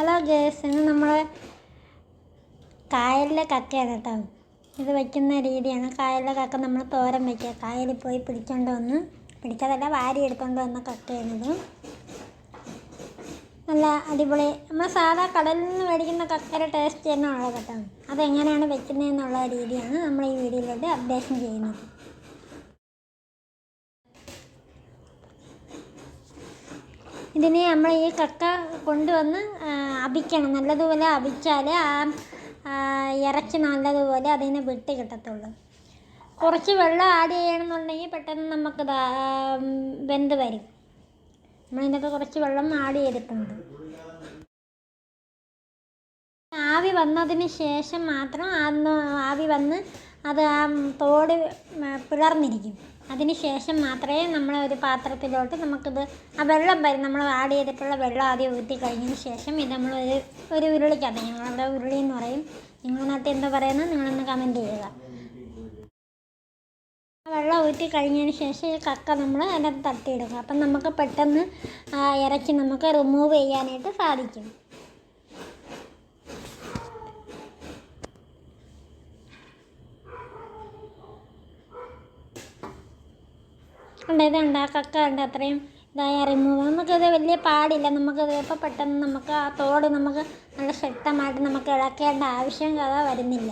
Hello guys ഇന്ന് നമ്മൾ കായലിലെ കക്കയാണ് കേട്ടോ. ഇത് വയ്ക്കുന്ന രീതിയാണ്. കായലിലെ കക്ക നമ്മൾ തോരൻ വയ്ക്കുക കായലിൽ പോയി പിടിച്ചോണ്ട് വന്ന് പിടിച്ചതല്ല വാരി എടുത്തോണ്ട് വന്ന കക്കയാണിത് നല്ല അടിപൊളി. നമ്മൾ സാധാ കടലിൽ നിന്ന് മേടിക്കുന്ന കക്കയുടെ ടേസ്റ്റ് തന്നെ ഉള്ളത് കേട്ടോ. അതെങ്ങനെയാണ് വെക്കുന്നതെന്നുള്ള രീതിയാണ് നമ്മൾ ഈ വീഡിയോയിലോട്ട് അപ്ഡേഷൻ ചെയ്യുന്നത്. ഇതിന് നമ്മൾ ഈ കക്ക കൊണ്ടുവന്ന് അവിക്കണം. നല്ലതുപോലെ അവിച്ചാൽ ആ ഇറച്ചി നല്ലതുപോലെ അതിനെ വിട്ട് കിട്ടത്തുള്ളൂ. കുറച്ച് വെള്ളം ആഡ് ചെയ്യണമെന്നുണ്ടെങ്കിൽ പെട്ടെന്ന് നമുക്ക് വെന്ത് വരും. നമ്മളിതിനൊക്കെ കുറച്ച് വെള്ളം ആഡ് ചെയ്തിട്ടുണ്ട്. ആവി വന്നതിന് ശേഷം മാത്രം അന്ന് ആവി വന്ന് അത് ആ തോട് പിളർന്നിരിക്കും. അതിന് ശേഷം മാത്രമേ നമ്മൾ ഒരു പാത്രത്തിലോട്ട് നമുക്കിത് ആ വെള്ളം വരും നമ്മൾ ആഡ് ചെയ്തിട്ടുള്ള വെള്ളം ആദ്യം ഊറ്റി കഴിഞ്ഞതിന് ശേഷം ഇത് നമ്മൾ ഒരു ഒരു ഉരുളിക്കകത്ത് ഞങ്ങളുടെ ഉരുളി എന്ന് പറയും. നിങ്ങളതിനകത്ത് എന്താ പറയുന്നത് നിങ്ങളൊന്ന് കമന്റ് ചെയ്യുക. വെള്ളം ഊറ്റി കഴിഞ്ഞതിന് ശേഷം ഈ കക്ക നമ്മൾ അതിനകത്ത് തട്ടിയിടുക. അപ്പം നമുക്ക് പെട്ടെന്ന് ഇറച്ചി നമുക്ക് റിമൂവ് ചെയ്യാനായിട്ട് സാധിക്കും. ഉണ്ട് ഇതുണ്ട് ആ കക്ക ഉണ്ട് അത്രയും ഇതായ റിമൂവ് നമുക്കത് വലിയ പാടില്ല. നമുക്കത് ഇപ്പോൾ പെട്ടെന്ന് നമുക്ക് ആ തോട് നമുക്ക് നല്ല ശക്തമായിട്ട് നമുക്ക് ഇളക്കേണ്ട ആവശ്യം കഥ വരുന്നില്ല.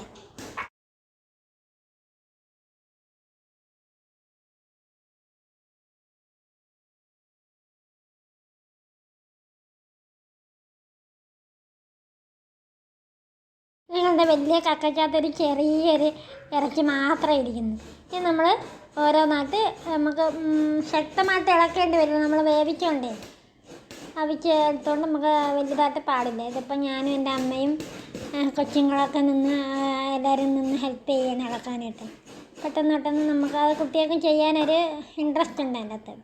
നിങ്ങളുടെ വലിയ കക്കയ്ക്കകത്തൊരു ചെറിയൊരു ഇറച്ചി മാത്രമേ ഇരിക്കുന്നു ഇനി നമ്മൾ ഓരോന്നായിട്ട് നമുക്ക് ശക്തമായിട്ട് ഇളക്കേണ്ടി വരും. നമ്മൾ വേവിച്ചോണ്ടേ. അവിക്ക് എടുത്തുകൊണ്ട് നമുക്ക് വലുതായിട്ട് പാടില്ല. ഇതിപ്പോൾ ഞാനും എന്റെ അമ്മയും കൊച്ചുങ്ങളൊക്കെ നിന്ന് എല്ലാവരും നിന്ന് ഹെൽപ്പ് ചെയ്യാൻ ഇളക്കാനായിട്ട്. പെട്ടെന്ന് പെട്ടെന്ന് നമുക്ക് അത് കുട്ടികൾക്കും ചെയ്യാനൊരു ഇൻട്രസ്റ്റ് ഉണ്ട് അതിന്റെ അകത്ത്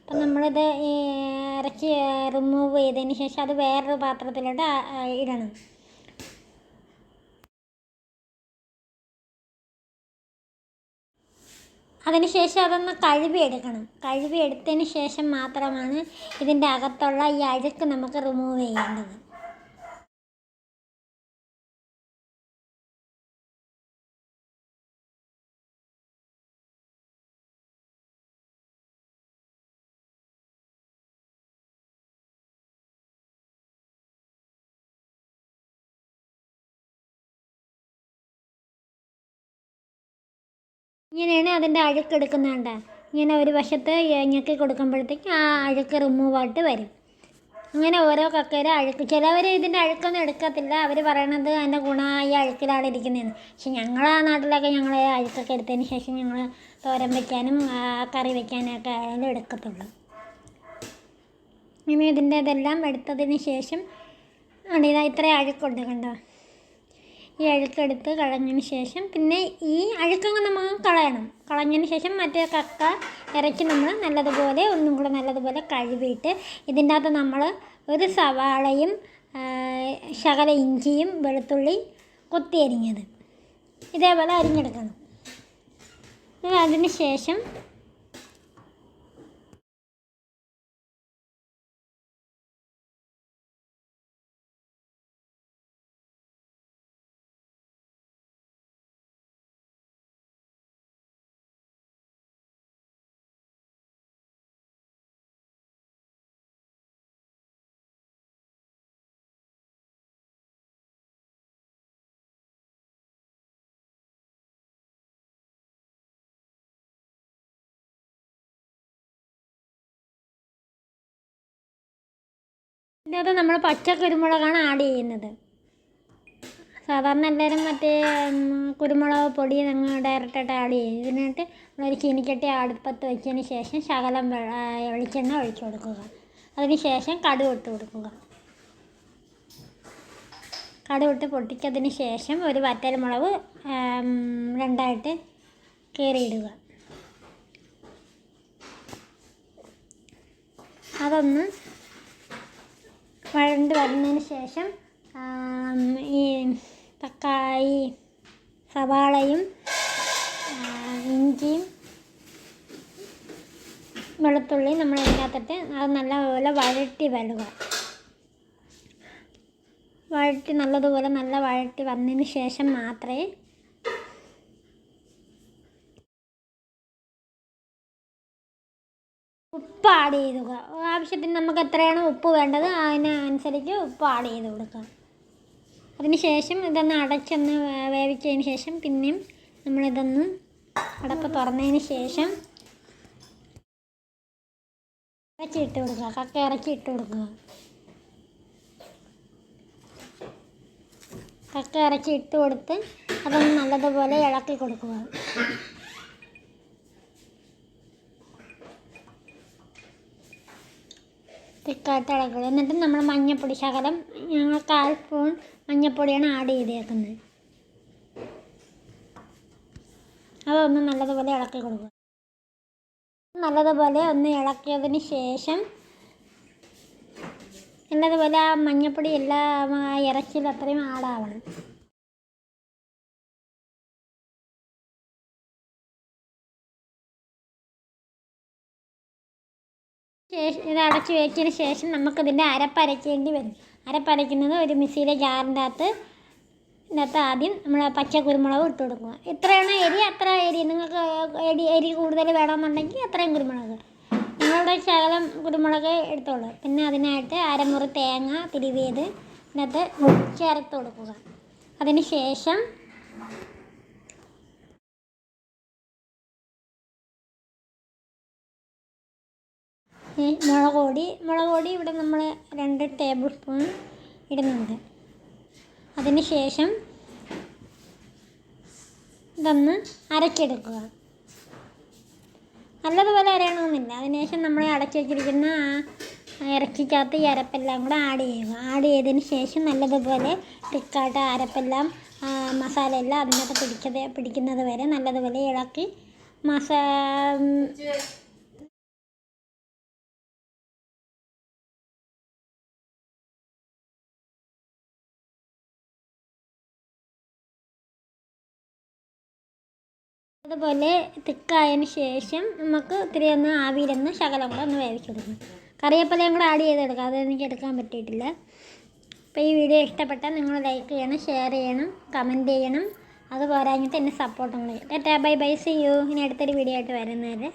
അപ്പം നമ്മളിത് ഇറച്ചി റിമൂവ് ചെയ്തതിന് ശേഷം അത് വേറൊരു പാത്രത്തിലോട്ട് ഇടണം. അതിനുശേഷം അതൊന്ന് കഴുകി എടുക്കണം കഴുകി എടുത്തതിന് ശേഷം മാത്രമാണ് ഇതിന്റെ അകത്തുള്ള ഈ അഴുക്ക് നമുക്ക് റിമൂവ് ചെയ്യേണ്ടത്. ഇങ്ങനെയാണ് അതിന്റെ അഴുക്ക് എടുക്കുന്നുണ്ട് ഇങ്ങനെ ഒരു വശത്ത് ഞെക്കി കൊടുക്കുമ്പോഴത്തേക്ക് ആ അഴുക്ക് റിമൂവ് ആയിട്ട് വരും. അങ്ങനെ ഓരോ കക്കയുടെ അഴുക്ക്. ചിലവർ ഇതിന്റെ അഴുക്കൊന്നും എടുക്കത്തില്ല. അവർ പറയണത് അതിന്റെ ഗുണമായ അഴുക്കിലാണ് ഇരിക്കുന്നതെന്ന്. പക്ഷെ ഞങ്ങളെ നാട്ടിലൊക്കെ ഞങ്ങൾ അഴുക്കൊക്കെ എടുത്തതിന് ശേഷം ഞങ്ങൾ തോരൻ വയ്ക്കാനും കറി വയ്ക്കാനൊക്കെ ആയാലും എടുക്കത്തുള്ളൂ. ഇനി ഇതിന്റെ ഇതെല്ലാം എടുത്തതിന് ശേഷം ഇതാ ഇത്രയും അഴുക്കുണ്ട് കണ്ടോ? ഈ അഴുക്കെടുത്ത് കളഞ്ഞതിന് ശേഷം പിന്നെ ഈ അഴുക്കങ്ങ് നമ്മൾ കളയണം. കളഞ്ഞതിന് ശേഷം മറ്റേ കക്ക ഇറക്കി നമ്മൾ നല്ലതുപോലെ ഒന്നും കൂടെ നല്ലതുപോലെ കഴുകിയിട്ട് ഇതിന്റെ അകത്ത് നമ്മൾ ഒരു സവാളയും ശകല ഇഞ്ചിയും വെളുത്തുള്ളി കൊത്തി അരിഞ്ഞത് ഇതേപോലെ അരിഞ്ഞെടുക്കണം. അതിന് ശേഷം ഇതിനകത്ത് നമ്മൾ പച്ച കുരുമുളകാണ് ആഡ് ചെയ്യുന്നത്. സാധാരണ എല്ലാവരും മറ്റേ കുരുമുളക് പൊടി ഡയറക്റ്റ് ഡയറക്റ്റായിട്ട് ആഡ് ചെയ്യും. ഇതിനായിട്ട് നമ്മളൊരു ചീനിക്കട്ടി അടുപ്പത്ത് വെച്ചതിന് ശേഷം ശകലം വെളിച്ചെണ്ണ ഒഴിച്ചു കൊടുക്കുക. അതിന് ശേഷം കടുക് ഇട്ട് കൊടുക്കുക. കടുക് ഇട്ട് പൊട്ടിച്ചതിന് ശേഷം ഒരു വറ്റൽമുളക് മുളക് രണ്ടായിട്ട് കീറിയിടുക. അതൊന്ന് വഴണ്ട് വരുന്നതിന് ശേഷം ഈ തക്കാളി സവാളയും ഇഞ്ചിയും വെളുത്തുള്ളി നമ്മൾ അതിനകത്തിട്ട് അത് നല്ലപോലെ വഴട്ടി വലുക വഴറ്റി നല്ലതുപോലെ നല്ല വഴറ്റി വന്നതിന് ശേഷം മാത്രമേ ഉപ്പ് ആഡ് ചെയ്യുക ആവശ്യത്തിന് നമുക്ക് എത്രയാണ് ഉപ്പ് വേണ്ടത് അതിനനുസരിച്ച് ഉപ്പ് ആഡ് ചെയ്ത് കൊടുക്കുക. അതിന് ശേഷം ഇതൊന്ന് അടച്ചൊന്ന് വേവിച്ചതിന് ശേഷം പിന്നെയും നമ്മളിതൊന്ന് അടപ്പ് തുറന്നതിന് ശേഷം ഇറച്ചി ഇട്ട് കൊടുക്കുക. കക്ക ഇറച്ചി ഇട്ട് കൊടുക്കുക. കക്ക ഇറച്ചി ഇട്ട് കൊടുത്ത് അതൊന്ന് നല്ലതുപോലെ ഇളക്കി കൊടുക്കുക. തിക്കായിട്ട് ഇളക്കുക എന്നിട്ട് നമ്മൾ മഞ്ഞപ്പൊടി ശകലം ഞങ്ങൾ കാൽ സ്പൂൺ മഞ്ഞപ്പൊടിയാണ് ആഡ് ചെയ്തേക്കുന്നത് അതൊന്ന് നല്ലതുപോലെ ഇളക്കി കൊടുക്കുക. നല്ലതുപോലെ ഒന്ന് ഇളക്കിയതിന് ശേഷം നല്ലതുപോലെ ആ മഞ്ഞപ്പൊടി എല്ലാ ഇറച്ചിയിൽ അത്രയും ആടാവണം ശേഷം ഇത് അടച്ച് വെച്ചതിന് ശേഷം നമുക്കിതിന്റെ അരപ്പരയ്ക്കേണ്ടി വരും. അരപ്പരയ്ക്കുന്നത് ഒരു മിക്സിയിലെ ജാറിന്റെ അകത്ത് ഇതിനകത്ത് ആദ്യം നമ്മൾ പച്ച കുരുമുളക് ഇട്ട് കൊടുക്കുക. എത്രയാണോ എരി അത്ര എരി. നിങ്ങൾക്ക് എരി എരി കൂടുതൽ വേണമെന്നുണ്ടെങ്കിൽ അത്രയും കുരുമുളക്. നിങ്ങളുടെ ശകലം കുരുമുളക് എടുത്തോളൂ. പിന്നെ അതിനായിട്ട് അരമുറി തേങ്ങ തിരുവിയത് ഇതിനകത്ത് ചേർത്ത് കൊടുക്കുക. അതിന് ശേഷം മുളക് പൊടി മുളക് പൊടി ഇവിടെ നമ്മൾ രണ്ട് ടേബിൾ സ്പൂൺ ഇടുന്നുണ്ട്. അതിന് ശേഷം ഇതൊന്ന് അരച്ചെടുക്കുക നല്ലതുപോലെ അരയണമെന്നില്ല. അതിനുശേഷം നമ്മൾ അടച്ചു വെച്ചിരിക്കുന്ന ആ ഇറച്ചിക്കകത്ത് ഈ അരപ്പെല്ലാം കൂടെ ആഡ് ചെയ്യുക. ആഡ് ചെയ്തതിന് ശേഷം നല്ലതുപോലെ തിക്കായിട്ട് അരപ്പെല്ലാം മസാല എല്ലാം അതിനകത്ത് പിടിക്കത് പിടിക്കുന്നത് വരെ നല്ലതുപോലെ ഇളക്കി മസാ അതുപോലെ തിക്കായതിന് ശേഷം നമുക്ക് ഇത്തിരി ഒന്ന് ആവിയിലൊന്ന് ശകലം കൂടെ ഒന്ന് വേവിച്ചെടുക്കണം കറിവേപ്പിലയും കൂടെ ആഡ് ചെയ്തെടുക്കാം. അത് എനിക്ക് എടുക്കാൻ പറ്റിയിട്ടില്ല. അപ്പോൾ ഈ വീഡിയോ ഇഷ്ടപ്പെട്ടാൽ നിങ്ങൾ ലൈക്ക് ചെയ്യണം ഷെയർ ചെയ്യണം കമന്റ് ചെയ്യണം. അത് പോരാഞ്ഞിട്ട് എന്നെ സപ്പോർട്ടും കൂടെ tata bye bye see you ഇനി അടുത്തൊരു വീഡിയോ ആയിട്ട് വരുന്നവരെ.